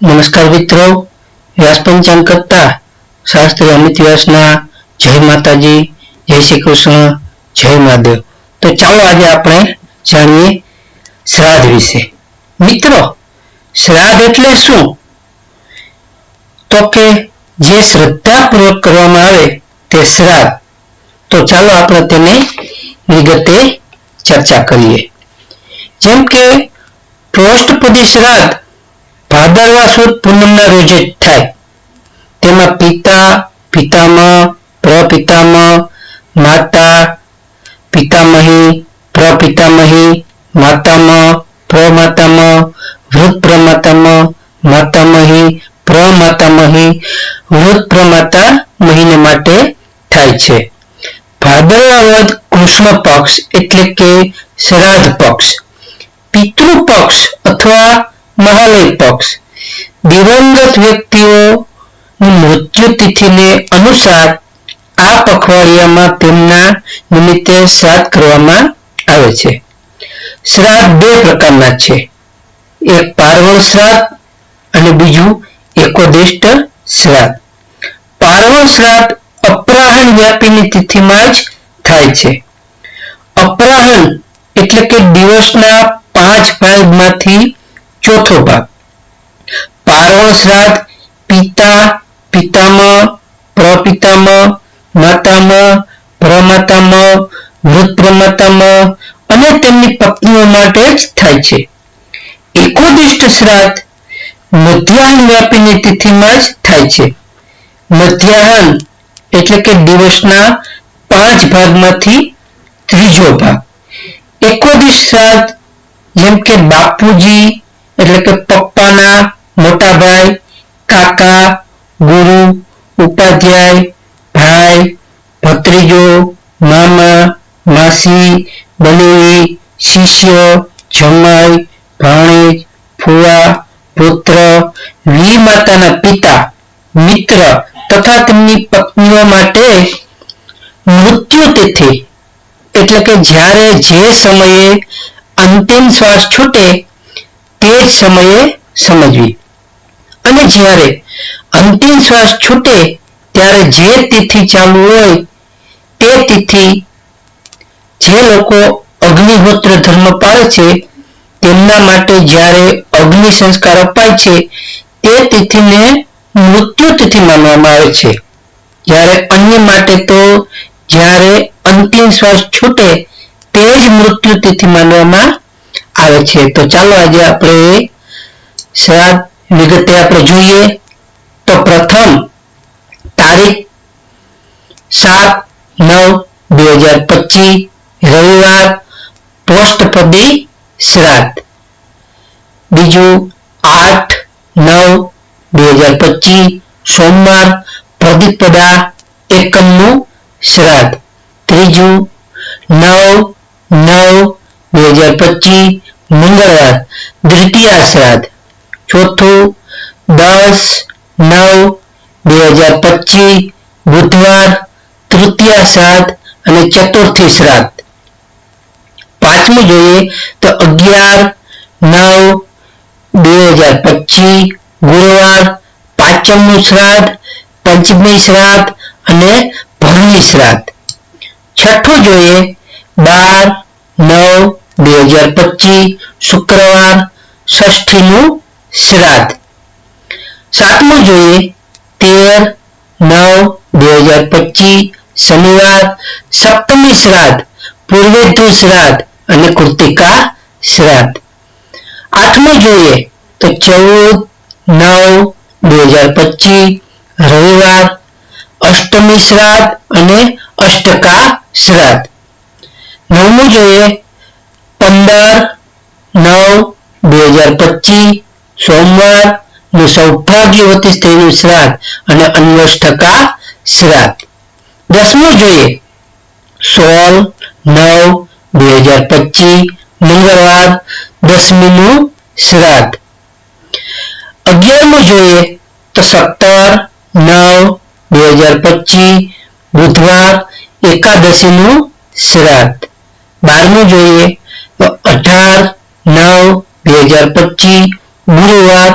નમસ્કાર મિત્રો, વ્યાસ પંચાંગ કરતા શાસ્ત્રી અમિત વ્યાસના જય માતાજી, જય શ્રી કૃષ્ણ, જય મહાદેવ. તો ચાલો આજે આપણે જાણીએ શ્રાદ્ધ વિશે. મિત્રો, શ્રાદ્ધ એટલે શું? તો કે જે શ્રદ્ધાપૂર્વક કરવામાં આવે તે શ્રાદ્ધ. તો ચાલો આપણે તેને વિગતે ચર્ચા કરીએ. જેમ કે પૃષ્ઠપદી શ્રાદ્ધ ભાદરવા સુદ પૂનમના રોજે થાય. તેમાં પિતા, પિતામહ, પ્રપિતામહ, માતા, પિતામહી, પ્રપિતામહી, માતામહ, પ્રમાતામહ વૃદ્ધ પ્રમાતામહ માતામહી, પ્રમાતામહી વૃદ્ધ પ્રમાતા મહિને માટે થાય છે. ભાદરવા વધ કૃષ્ણ પક્ષ એટલે કે શ્રાદ્ધ પક્ષ. પિતૃ પક્ષ અથવા મહાલય પક્ષ. દિવંગત વ્યક્તિઓ મૃત્યુ તિથિને અનુસાર આ પખવાડિયામાં તેમના નિમિત્તે શ્રાદ્ધ કરવામાં આવે છે. શ્રાદ્ધ બે પ્રકારના છે. એક પાર્વણ શ્રાદ્ધ અને બીજું એકોદિષ્ટ શ્રાદ્ધ. પાર્વણ શ્રાદ્ધ અપરાહણ વ્યાપીની તિથિમાં જ થાય છે. અપરાહન એટલે કે દિવસના પાંચ ભાગમાંથી ચોથો ભાગ. પાર્વણ શ્રાદ્ધ પિતા, પિતામહ, પ્રપિતામહ, માતામહ, પ્રમાતામહ વૃદ્ધ પ્રમાતામહ અને તેમની પત્નીઓ માટે જ થાય છે. એકોદિષ્ટ શ્રાદ્ધ મધ્યાહન વ્યાપીની તિથિમાં જ થાય છે. મધ્યાહન એટલે કે દિવસના પાંચ ભાગમાંથી ત્રીજો ભાગ. એકોદિષ્ટ શ્રાદ્ધ જેમ કે બાપુજી એટલે કે પપ્પાના મોટા ભાઈ, કાકા, ગુરુ, ઉપાધ્યાય, ભાઈ, ભત્રીજો, મામા, માસી, બનેવી, શિષ્ય, જમાઈ, ભાણેજ, ફુવા, પુત્ર વી માતાના પિતા, મિત્ર તથા તેમની પત્નીઓ માટે મૃત્યુ તિથિ એટલે કે જ્યારે જે સમયે અંતિમ શ્વાસ છૂટે જ સમયે સમજવી. અને જ્યારે અંતિમ શ્વાસ છૂટે, ત્યારે જે તિથિ ચાલુ હોય, તે તિથિ જે લોકો અગ્નિહોત્ર ધર્મ પાળે છે, તેમના માટે જ્યારે અગ્નિ સંસ્કાર અપાય છે, તે તિથિને મૃત્યુ તિથિ માનવામાં આવે છે. જ્યારે અન્ય માટે તો જ્યારે અંતિમ શ્વાસ છૂટે, તે જ મૃત્યુ તિથિ માનવામાં આવે છે. તો ચાલો આજે આપણે શ્રાદ્ધ વિગતે આપણે જોઈએ. તો પ્રથમ તારીખ સાત નવ બે હજાર પચીસ, રવિવાર પોસ્ટપદી શ્રાદ્ધ. બીજું આઠ નવ બે હજાર પચીસ, સોમવાર, પ્રદીપદા એકમનું શ્રાદ્ધ. ત્રીજું નવ નવ બે હજાર પચીસ મંગળવાર, દ્વિતીય શ્રાદ્ધ ચોથું દસ નવ બે હજાર પચીસ, બુધવાર, તૃતીય શ્રાદ્ધ અને ચતુર્થી શ્રાદ્ધ. પાંચમું જોઈએ તો અગિયાર, નવ, બે હજાર પચીસ, ગુરુવાર પાંચમનું શ્રાદ્ધ, પંચમી શ્રાદ્ધ અને ભરણી શ્રાદ્ધ. છઠ્ઠું જોઈએ બાર, નવ બે હજાર પચીસ શુક્રવાર ષષ્ઠીનું શ્રાદ્ધ. સાતમું જોઈએ, તેર નવ બે હજાર પચીસ શનિવાર સપ્તમી શ્રાદ્ધ પૂર્વેધુ શ્રાદ્ધ અને કૃતિકા શ્રાદ્ધ. આઠમું જોઈએ, તો ચૌદ નવ બે હજાર પચીસ રવિવાર અષ્ટમી શ્રાદ્ધ અને અષ્ટકા શ્રાદ્ધ. નવમું જોઈએ પંદર, નવ, બે હજાર પચીસ, સોમવાર, નું સૌભાગ્યવતી સ્ત્રીનું શ્રાદ્ધ અને અન્વષ્ટકા શ્રાદ્ધ. દસમું જોઈએ. સોળ, નવ, બે હજાર પચીસ, મંગળવાર, દસમીનું શ્રાદ્ધ. અગિયારમું જોઈએ. તો સત્તર, નવ, બે હજાર પચીસ, બુધવાર, એકાદશીનું શ્રાદ્ધ. બારમું જોઈએ તો અઢાર, નવ, બે હજાર પચીસ, ગુરુવાર,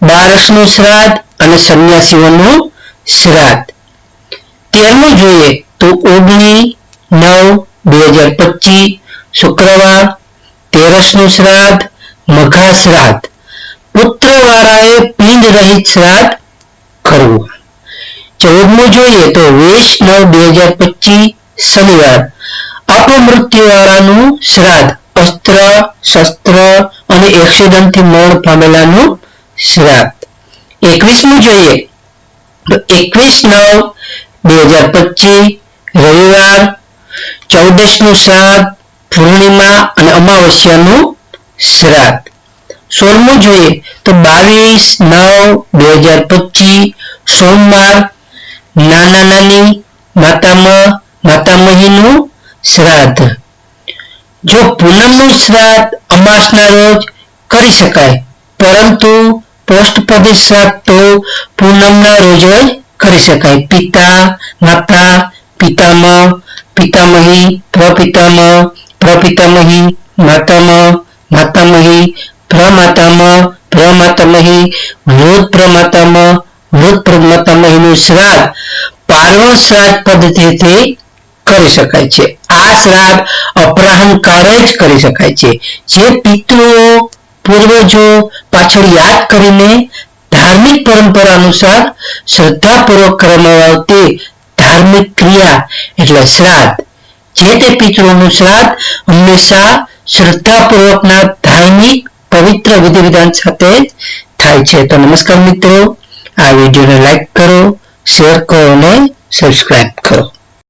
બારસનું શ્રાદ્ધ અને સંન્યાસીઓનું શ્રાદ્ધ. તેરમું જોઈએ તો ઓગણી, નવ, બે હજાર પચીસ, શુક્રવાર, તેરસનું શ્રાદ્ધ, મઘા શ્રાદ્ધ. પુત્રવાળાએ પિંડ રહિત શ્રાદ્ધ કરવું. ચૌદમું જોઈએ તો વીસ નવ, બે હજાર પચીસ, શનિવાર. અપમૃત્યુવાળાનું શ્રાદ્ધ, અસ્ત્ર, શસ્ત્ર અને એક્સિડન્ટથી મરણ પામેલાનું શ્રાદ્ધ. એકવીસમું જોઈએ તો એકવીસ નવ બે હજાર પચીસ, રવિવાર, ચૌદસનું શ્રાદ્ધ, પૂર્ણિમા અને અમાવસ્યાનું શ્રાદ્ધ. સોળમું જોઈએ તો બાવીસ નવ બે હજાર પચીસ, સોમવાર, નાના નાની, માતામાં, માતામહીનું શ્રાદ્ધ. જો પૂનમનું શ્રાદ્ધ અમાસના રોજ કરી શકાય, પરંતુ પોષ્ટપદી શ્રાદ્ધ તો પૂનમના રોજ જ કરી શકાય. પિતા, માતા, પિતામહ, પિતામહી, પ્રપિતામહ, પ્રપિતામહી, માતામહ, માતામહી, પ્રમાતામહ, પ્રમાતામહી વૃદ્ધ પ્રમાતામહ વૃદ્ધ પ્રમાતામહીનું શ્રાદ્ધ પાર્વણ શ્રાદ્ધ પદ્ધતિથી કરી શકાય છે. આ શ્રાદ્ધ અપરાહન કાળે જ કરી શકાય છે. જે પિતૃઓ, પૂર્વજો પાછળ યાદ કરીને ધાર્મિક પરંપરા અનુસાર શ્રદ્ધાપૂર્વક કરવામાં આવતી ધાર્મિક ક્રિયા એટલે શ્રાદ્ધ. જે તે પિતૃઓનું શ્રાદ્ધ હંમેશા શ્રદ્ધાપૂર્વકના ધાર્મિક, પવિત્ર વિધિ વિધાન સાથે થાય છે. તો નમસ્કાર મિત્રો. આ વિડીયોને લાઈક કરો, શેર કરો અને સબસ્ક્રાઇબ કરો.